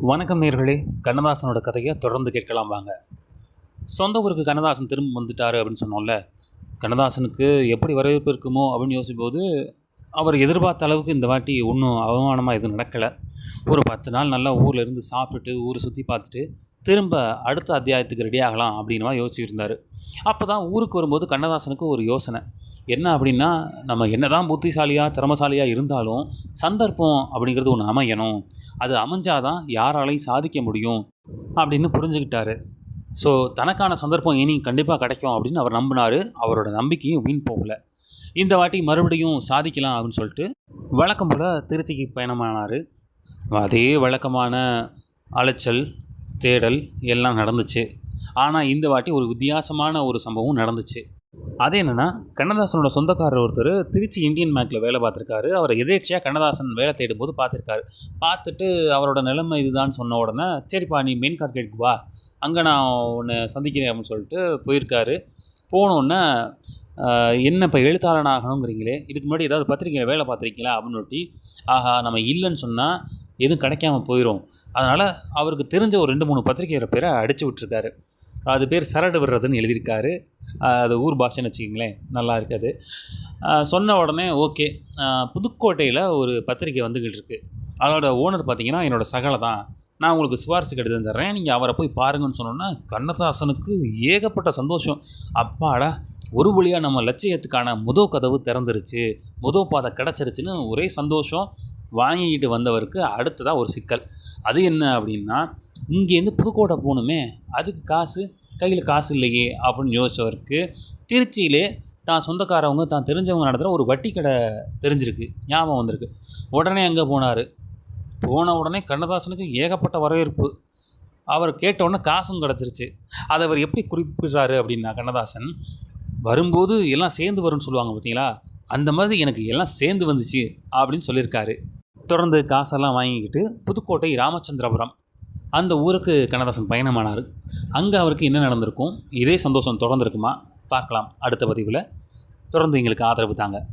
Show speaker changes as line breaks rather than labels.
வணக்கம் நேர்களே கண்ணதாசனோட கதையை தொடர்ந்து கேட்கலாம் வாங்க. சொந்த ஊருக்கு கண்ணதாசன் திரும்ப வந்துட்டார் அப்படின்னு சொன்னோம்ல கண்ணதாசனுக்கு எப்படி வரவேற்பு இருக்குமோ அப்படின்னு யோசிக்கும்போது அவர் எதிர்பார்த்த அளவுக்கு இந்த வாட்டி ஒன்றும் அவமானமாக எதுவும் நடக்கலை. ஒரு பத்து நாள் நல்லா ஊரில் இருந்து சாப்பிட்டுட்டு ஊரை சுற்றி பார்த்துட்டு திரும்ப அடுத்த அத்தியாயத்துக்கு ரெடி ஆகலாம் அப்படின்னுவா யோசிச்சுருந்தார் அப்போ தான் ஊருக்கு வரும்போது கண்ணதாசனுக்கு ஒரு யோசனை. என்ன அப்படின்னா நம்ம என்ன தான் புத்திசாலியாக திறமசாலியாக இருந்தாலும் சந்தர்ப்பம் அப்படிங்கிறது ஒன்று அமையணும். அது அமைஞ்சாதான் யாராலையும் சாதிக்க முடியும் அப்படின்னு புரிஞ்சுக்கிட்டாரு. ஸோ தனக்கான சந்தர்ப்பம் இனி கண்டிப்பாக கிடைக்கும் அப்படின்னு அவர் நம்பினார். அவரோட நம்பிக்கையும் வீண் போகல. இந்த வாட்டி மறுபடியும் சாதிக்கலாம் அப்படின்னு சொல்லிட்டு வழக்கம் போல் திருச்சிக்கு பயணமானார். அதே வழக்கமான அலைச்சல் தேடல் எல்லாம் நடந்துச்சு. ஆனால் இந்த வாட்டி ஒரு வித்தியாசமான ஒரு சம்பவம் நடந்துச்சு. அது என்னென்னா கண்ணதாசனோட சொந்தக்காரர் ஒருத்தர் திருச்சி இந்தியன் பேங்க்கில் வேலை பார்த்துருக்காரு. அவர் எதேச்சியாக கண்ணதாசன் வேலை தேடும்போது பார்த்துருக்காரு. பார்த்துட்டு அவரோட நிலைமை இதுதான் சொன்ன உடனே சரிப்பா நீ மெயின் கார்கெட்டுக்கு வா. அங்கே நான் உன்னை சந்திக்கிறேன் அப்படின்னு சொல்லிட்டு போயிருக்காரு. போனோன்னே என்ன இப்போ எழுத்தாளன் ஆகணுங்கிறீங்களே இதுக்கு முன்னாடி ஏதாவது பத்திரிக்கையில் வேலை பார்த்துருக்கீங்களா? அப்படின்னு சொல்லி ஆஹா நம்ம இல்லைன்னு சொன்னால் எதுவும் கிடைக்காம போயிடும் அதனால் அவருக்கு தெரிஞ்ச ஒரு ரெண்டு மூணு பத்திரிக்கையோட பேரை அடித்து விட்டுருக்காரு. அது பேர் சரடு விடுறதுன்னு எழுதியிருக்காரு. அது ஊர் பாஷைன்னு வச்சுக்கிங்களேன் நல்லா இருக்காது. சொன்ன உடனே ஓகே. புதுக்கோட்டையில் ஒரு பத்திரிக்கை வந்துக்கிட்டு இருக்கு. அதோட ஓனர் பார்த்தீங்கன்னா என்னோடய சகலை தான். நான் உங்களுக்கு சிபாரிசு கெடுத்து தர்றேன். நீங்கள் அவரை போய் பாருங்கன்னு சொன்னோன்னா கண்ணதாசனுக்கு ஏகப்பட்ட சந்தோஷம். அப்பாடா ஒரு வழியாக நம்ம லட்சியத்துக்கான முதல் கதவு திறந்துருச்சு. முதல் பாதை கிடச்சிருச்சுன்னு ஒரே சந்தோஷம். வாங்கிக்கிட்டு வந்தவருக்கு அடுத்ததாக ஒரு சிக்கல். அது என்ன அப்படின்னா இங்கேருந்து புதுக்கோட்டை போகணுமே அதுக்கு காசு கையில் காசு இல்லையே அப்படின்னு யோசிச்சவருக்கு திருச்சியிலே தான் சொந்தக்காரவங்க தான் தெரிஞ்சவங்க நடத்துகிற ஒரு வட்டி கடை தெரிஞ்சிருக்கு ஞாபகம் வந்திருக்கு. உடனே அங்கே போனார். போன உடனே கண்ணதாசனுக்கு ஏகப்பட்ட வரவேற்பு. அவர் கேட்டவுடனே காசும் கிடச்சிருச்சு. அதை அவர் எப்படி குறிப்பிடுறாரு அப்படின்னா கண்ணதாசன் வரும்போது எல்லாம் சேர்ந்து வரும்னு சொல்லுவாங்க பார்த்தீங்களா? அந்த மாதிரி எனக்கு எல்லாம் சேர்ந்து வந்துச்சு அப்படின்னு சொல்லியிருக்காரு. தொடர்ந்து காசெல்லாம் வாங்கிக்கிட்டு புதுக்கோட்டை ராமச்சந்திரபுரம். அந்த ஊருக்கு கண்ணதாசன் பயணமானார். அங்கே அவருக்கு என்ன நடந்திருக்கும்? இதே சந்தோஷம் தொடர்ந்துருக்குமா? பார்க்கலாம். அடுத்த பதிவில். தொடர்ந்து எங்களுக்கு ஆதரவு தாங்க.